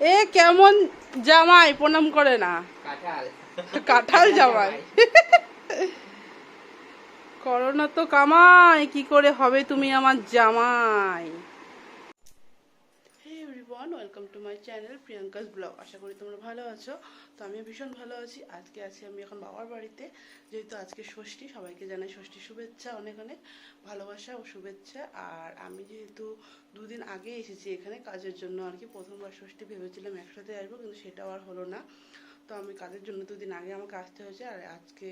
এ কেমন জামাই প্রণাম করে না। কাঁঠাল। জামাই। করোনা তো কামাই কি করে হবে তুমি আমার জামাই? Welcome to my channel Priyanka's blog আশা করি তোমরা ভালো আছো। তো আমি ভীষণ ভালো আছি। আজকে আছি আমি এখন বাবার বাড়িতে। যেহেতু আজকে ষষ্ঠী, সবাইকে জানাই ষষ্ঠী শুভেচ্ছা অনেক অনেক। ভালোবাসা ও শুভেচ্ছা। আর আমি যেহেতু দুদিন আগে এসেছি এখানে কাজের জন্য, আর কি প্রথমবার ষষ্ঠী ভেবেছিলাম একসাথে আসব, কিন্তু সেটাও আর হলো না। তো আমি কাজের জন্য দুদিন আগে আমাকে আসতে হয়েছে। আর আজকে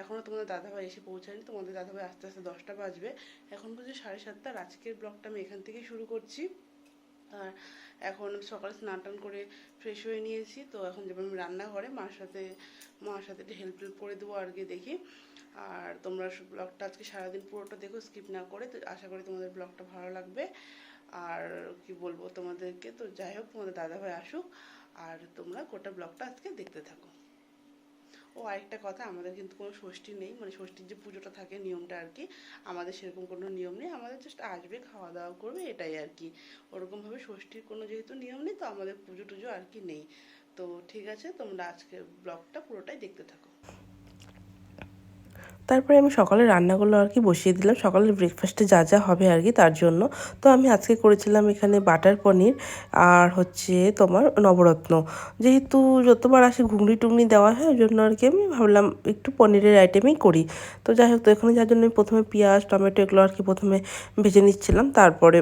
এখনও তোমাদের দাদাভাই এসে পৌঁছায়নি। তোমাদের দাদাভাই আস্তে আস্তে দশটা বাজবে। এখন বুঝি সাড়ে সাতটা আজকের ব্লগটা আমি এখান থেকেই শুরু করছি। আর এখন সকালে স্নান টান করে ফ্রেশ হয়ে নিয়েছি। তো এখন যাব আমি রান্নাঘরে। মার সাথে মার সাথে একটু হেল্প টেল্প করে দেবো আর কি দেখি। আর তোমরা ব্লগটা আজকে সারাদিন পুরোটা দেখো স্কিপ না করে। তো আশা করি তোমাদের ব্লগটা ভালো লাগবে। আর কি বলব তোমাদেরকে? তো যাই হোক, তোমাদের দাদাভাই আসুক। আর তোমরা গোটা ব্লগটা আজকে দেখতে থাকো। ও আরেকটা কথা, আমাদের কিন্তু কোনো ষষ্ঠী নেই মানে ষষ্ঠীর যে পুজোটা থাকে নিয়মটা আর কি, আমাদের সেরকম কোনো নিয়ম নেই, আমাদের জাস্ট আসবে খাওয়া দাওয়া করবে, এটাই আর কি। ওরকমভাবে ষষ্ঠীর কোনো যেহেতু নিয়ম নেই, তো আমাদের পুজো টুজো আর কি নেই। তো ঠিক আছে, তোমরা আজকে ব্লগটা পুরোটাই দেখতে থাকো। তারপরে আমি সকালে রান্নাগুলো আর কি বসিয়ে দিলাম। সকালের ব্রেকফাস্টে যা যা হবে আর কি তার জন্য। তো আমি আজকে করেছিলাম এখানে বাটার পনির আর হচ্ছে তোমার নবরত্ন। যেহেতু যতবার আসে ঘুগনি টুগনি দেওয়া হয়, ওই জন্য আর কি আমি ভাবলাম একটু পনিরের আইটেমই করি। তো যাই হোক, তো এখানে যার জন্য আমি প্রথমে পেঁয়াজ, টমেটো এগুলো আর কি প্রথমে ভেজে নিচ্ছিলাম। তারপরে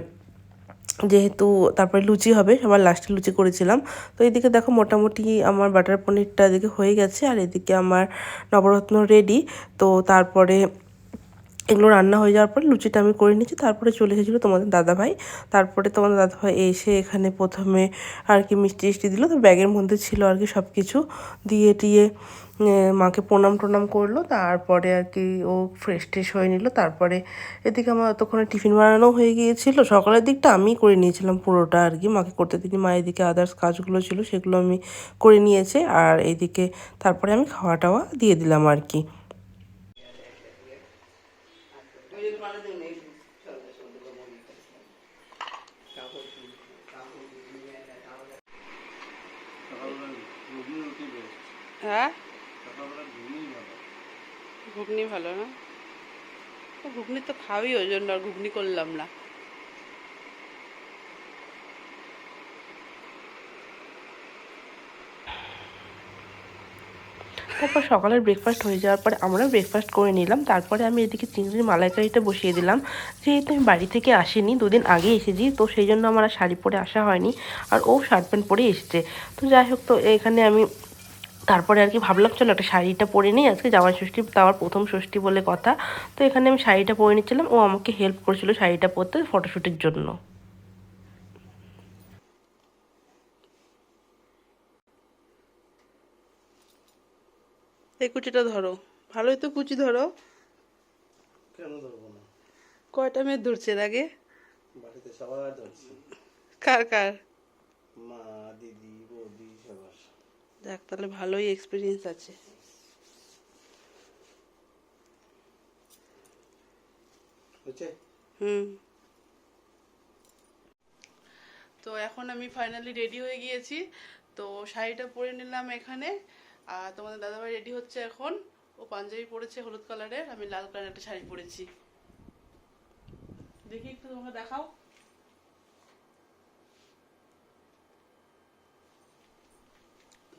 যেহেতু তারপরে লুচি হবে, সবার লাস্টে লুচি করেছিলাম। তো এদিকে দেখো মোটামুটি আমার বাটার পনিরটা এদিকে হয়ে গেছে, আর এদিকে আমার নবরত্ন রেডি তো তারপরে এগুলো রান্না হয়ে যাওয়ার পর লুচিটা আমি করে নিচ্ছি তারপরে চলে এসেছিল তোমাদের দাদাভাই। তারপরে তোমাদের দাদাভাই এসে এখানে প্রথমে আর কি মিষ্টি টিষ্টি দিল। তো ব্যাগের মধ্যে ছিল আর কি সব কিছু দিয়ে টিয়ে মাকে প্রণাম টনাম করল। তারপরে আর কি ও ফ্রেশ ট্রেশ হয়ে নিল। তারপরে এদিকে আমার অতক্ষণে টিফিন বানানো হয়ে গিয়েছিল। সকালের দিকটা আমিই করে নিয়েছিলাম পুরোটা আর কি। মাকে করতে দিনি মা এদিকে আদার্স কাজগুলো ছিল সেগুলো আমি করে নিয়েছে। আর এইদিকে তারপরে আমি খাওয়া টাওয়া দিয়ে দিলাম আর কি। হ্যাঁ? ঘুগনি ভালো না? ঘুগনি তো খাওয়াই ওই জন্য আর ঘুগনি করলাম না। তারপর সকালের ব্রেকফাস্ট হয়ে যাওয়ার পরে আমরা ব্রেকফাস্ট করে নিলাম। তারপরে আমি এদিকে চিংড়ির মালাইকারিটা বসিয়ে দিলাম। যেহেতু আমি বাড়ি থেকে আসিনি দুদিন আগে এসেছি তো সেই জন্য আমার আর শাড়ি পরে আসা হয়নি আর ও শার্ট প্যান্ট পরে এসছে। তো যাই হোক তো এখানে আমি তারপরে আর কি ভাবলাম চলো একটা শাড়িটা পরে নিই। আজকে জামাই ষষ্ঠী তো আমার প্রথম ষষ্ঠী বলে কথা। তো এখানে আমি শাড়িটা পরে নিচ্ছিলাম। ও আমাকে হেল্প করেছিল শাড়িটা পরতে ফটোশ্যুটের জন্য। এই কুচিটা ধরো। ভালোই তো কুচি ধরো। কেন ধরবো না? কয়টা মেয়ে ধরছে আগে? বাড়িতে সবার ধরছি। কার কার? মা দিদি। যাক তাহলে ভালোই এক্সপিরিয়েন্স আছে। হুম। তো এখন আমি ফাইনালি রেডি হয়ে গিয়েছি। তো শাড়িটা পরে নিলাম এখানে। আর তোমাদের দাদাভাই রেডি হচ্ছে এখন। ও পাঞ্জাবি পরেছে হলুদ কালারের আমি লাল কালারের একটা শাড়ি পরেছি। দেখি একটু তোমাকে দেখাও।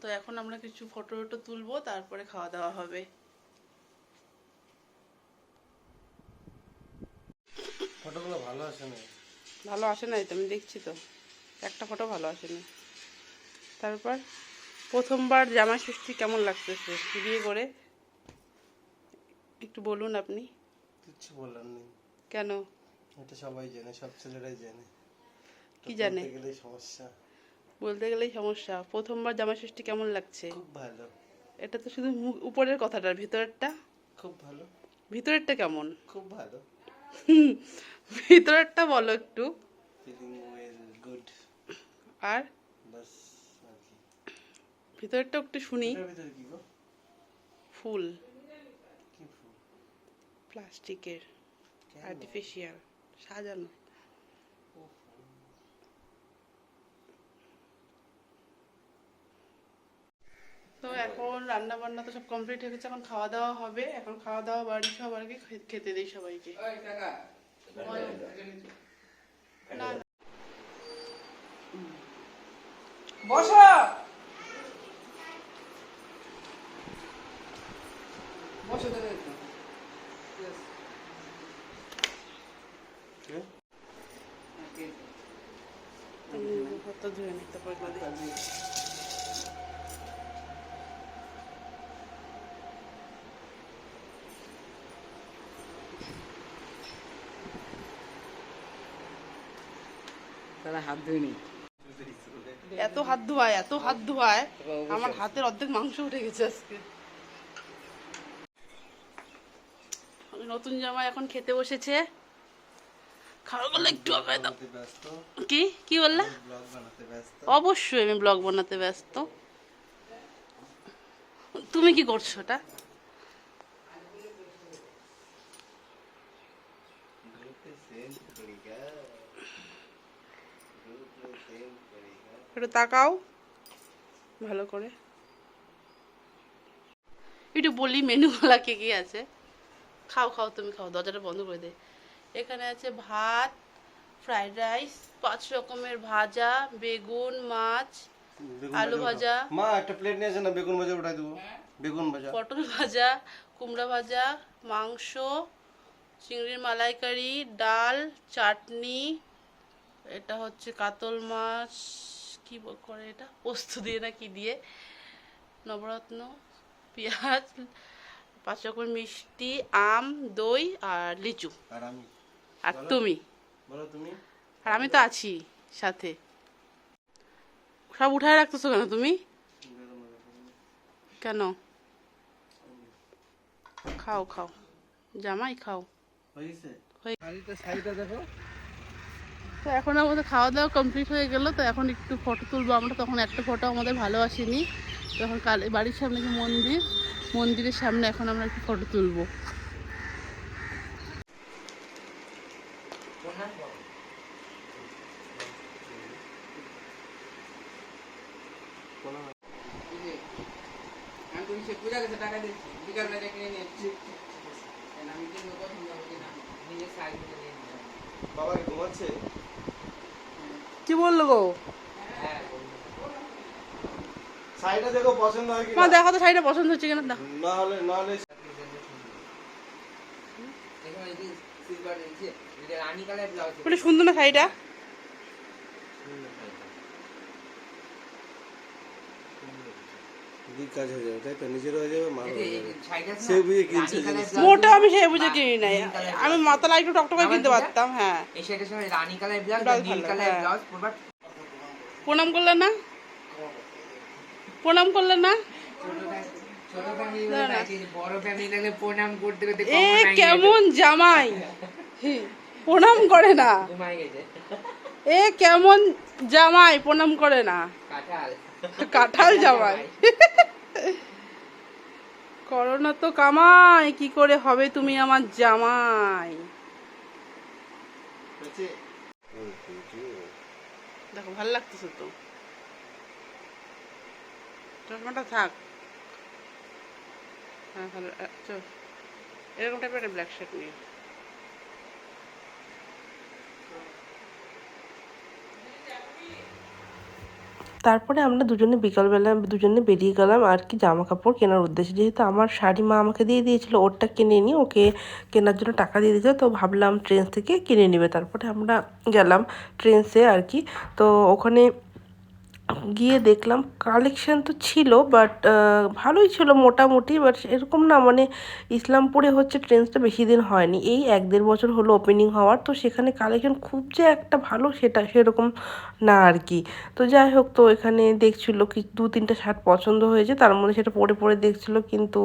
তো এখন আমরা কিছু ফটো টটো তুলবো তারপরে খাওয়া দাওয়া হবে। ফটোগুলো ভালো আসে না? ভালো আসে নাই তো আমি দেখছি তো। একটা ফটো ভালো আসেনি তারপর প্রথমবার জামা ষষ্ঠী কেমন লাগতেছে? বিয়ে করে একটু বলুন আপনি। কিচ্ছু বলার নেই। কেন? এটা সবাই জানে সব ছেলেরাই জানে। কি জানে? সমস্যা। বলতে গেলেই সমস্যা। প্রথমবার জামাই ষষ্ঠী কেমন লাগছে? খুব ভালো। এটা তো শুধু উপরের কথাটা ভিতরেরটা? খুব ভালো। ভিতরেরটা কেমন? খুব ভালো। ভিতরেরটা বলো একটু। গুড আর? বাস ভিতরেরটা একটু শুনি। ফুল। প্লাস্টিকের। আর্টিফিশিয়াল সাজানো। তো এখন রান্না বান্না তো সব কমপ্লিট হয়ে গেছে এখন খাওয়া দাওয়া হবে। এখন খাওয়া দাওয়া বাড়ি সবাইকে খে- খেতে দিই সবাইকে। না না। বসো। ধুয়ে নিতে পারি তাহলে হাত এত হাত ধোয়ায়, এত হাত ধোয়ায়, আমার হাতের অর্ধেক মাংস উঠে গেছে আজকে। নতুন জামা এখন খেতে বসেছে। একটু কি? অবশ্যই আমি ব্লগ বানাতে ব্যস্ত। তুমি কি করছ ওটা? একটু তাকাও। ভালো করে। একটু বলি মেনুগুলা কে কি আছে? খাও খাও তুমি খাও দরজাটা বন্ধ করে দে। এখানে আছে ভাত ফ্রাইড রাইস পাঁচ রকমের ভাজা বেগুন মাছ আলু ভাজা। মা একটা প্লেট নিয়ে না বেগুন ভাজা উঠাই দেবো। বেগুন ভাজা। পটল ভাজা কুমড়া ভাজা মাংস চিংড়ির মালাইকারি ডাল চাটনি এটা হচ্ছে কাতল মাছ কি করে এটা? পোস্ত দিয়ে না কি দিয়ে নবরত্ন পেঁয়াজ পাঁচ রকমের মিষ্টি আম দই আর লিচু। আর তুমি? আর আমি তো আছি সাথে। সব উঠায় রাখতেছো কেন তুমি? কেন? খাও খাও। জামাই খাও। হয়েছে হয়ে- শাড়িটা দেখো। তো এখন আমাদের খাওয়া দাওয়া কমপ্লিট হয়ে গেল, তো এখন একটু ফটো তুলবো আমরা। তখন একটা ফটো আমাদের ভালো আসেনি তখন কাল বাড়ির সামনে যে মন্দির, মন্দিরের সামনে এখন আমরা একটু ফটো তুলবো। টাকা দিচ্ছি নিয়ে নিজের সাইজ। বাবা কি ঘুমাচ্ছে? কি বলল গো? শাড়িটা দেখো পছন্দ হয় কি মা দেখো তো শাড়িটা পছন্দ হচ্ছে কিনা দেখো না হলে না হলে এখানে এই যে সিলভার এই যে এটা রানী কালার ব্লাউজ বলে সুন্দর না শাড়িটা। দুই কাজ হয়ে যাবে তাই তো? নিজেরও হয়ে যাবে মারও হয়ে যাবে। সে বুঝে কিনছে মোটা আমি সেই বুঝে কিনি নাই। আমি মাথালা একটু টকটকা কিনতে পারতাম হ্যাঁ। এই শাড়িটার সঙ্গে রানী কালার ব্লাউজ নীল কালার হ্যাঁ। ব্লাউজ প্রণাম করলে না? প্রণাম করলে না? ছোট ফ্যামিলি না, না। বড় ফ্যামিলি থাকলে প্রণাম করতে করতে এ কেমন জামাই। প্রণাম করে না। এ কেমন জামাই প্রণাম করে না। কাঁঠাল। কাঁঠাল জামাই। করো না তো কামাই, কি করে হবে তুমি আমার জামাই? দেখো, ভালো লাগতেছে তো। চশমাটা থাক। হ্যাঁ ভালো এরকম টাইপের ব্ল্যাক শার্ট নিয়ে। তারপরে আমরা দুজনে বিকালবেলা দুজনে বেরিয়ে গেলাম আর কি জামা কাপড় কেনার উদ্দেশ্যে। যেহেতু আমার শাড়ি মা আমাকে দিয়ে দিয়েছিল, ওরটা কিনে নিয়ে ওকে কেনার জন্য টাকা দিয়ে দিয়েছিল, তো ভাবলাম ট্রেন থেকে কিনে নেবে। তারপরে আমরা গেলাম ট্রেনসে আর কি। তো ওখানে গিয়ে দেখলাম কালেকশন তো ছিল বাট ভালোই ছিল মোটামুটি বাট এরকম না মানে ইসলামপুরে হচ্ছে ট্রেন্সটা বেশি দিন হয়নি। এই এক দেড় বছর হলো ওপেনিং হওয়ার, তো সেখানে কালেকশন খুব যে একটা ভালো সেটা সেরকম না আর কি। তো যাই হোক, তো এখানে দেখছিল কি দু তিনটে শার্ট পছন্দ হয়েছে, তার মধ্যে সেটা পরে পরে দেখছিল কিন্তু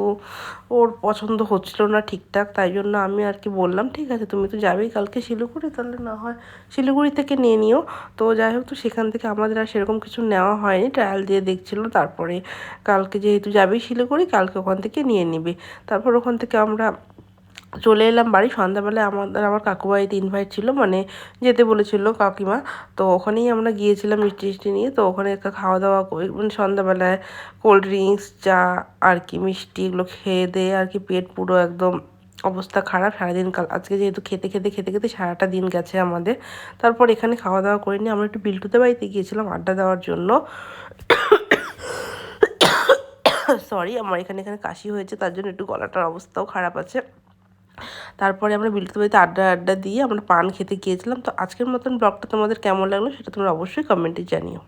ওর পছন্দ হচ্ছিল না ঠিকঠাক, তাই জন্য আমি আর কি বললাম, ঠিক আছে, তুমি তো যাবেই কালকে শিলিগুড়ি, তাহলে না হয় শিলিগুড়ি থেকে নিয়ে নিও। তো যাই হোক, তো সেখান থেকে আমাদের আর সেরকম কিছু নেওয়া হয়নি ট্রায়াল দিয়ে দেখছিল, তারপরে কালকে যেহেতু যাবেই শিলিগুড়ি, কালকে ওখান থেকে নিয়ে নিবে। তারপর ওখান থেকে আমরা চলে এলাম বাড়ি, সন্ধ্যাবেলায় আমাদের, আমার কাকুবাড়িতে ইনভাইট ছিল মানে যেতে বলেছিল কাকিমা। তো ওখানেই আমরা গিয়েছিলাম মিষ্টি টিষ্টি নিয়ে, তো ওখানে খাওয়া দাওয়া মানে সন্ধ্যাবেলায় কোল্ড ড্রিঙ্কস চা, আর কি মিষ্টি এগুলো খেয়ে দিয়ে আর কি পেট পুরো একদম অবস্থা খারাপ, সারাদিন কাল, আজকে যেহেতু খেতে খেতে খেতে খেতে সারাটা দিন গেছে আমাদের। তারপর এখানে খাওয়া দাওয়া করে নিয়ে আমরা একটু বিল্টুতে বাড়িতে গিয়েছিলাম আড্ডা দেওয়ার জন্য। সরি আমার এখানে এখানে কাশি হয়েছে, তার জন্য একটু গলাটার অবস্থাও খারাপ আছে। তারপরে আমরা বিলতে বাড়িতে আড্ডা আড্ডা দিয়ে আমরা পান খেতে গিয়েছিলাম। তো আজকের মতন ব্লগটা তোমাদের কেমন লাগল সেটা তোমরা অবশ্যই কমেন্টে জানিও।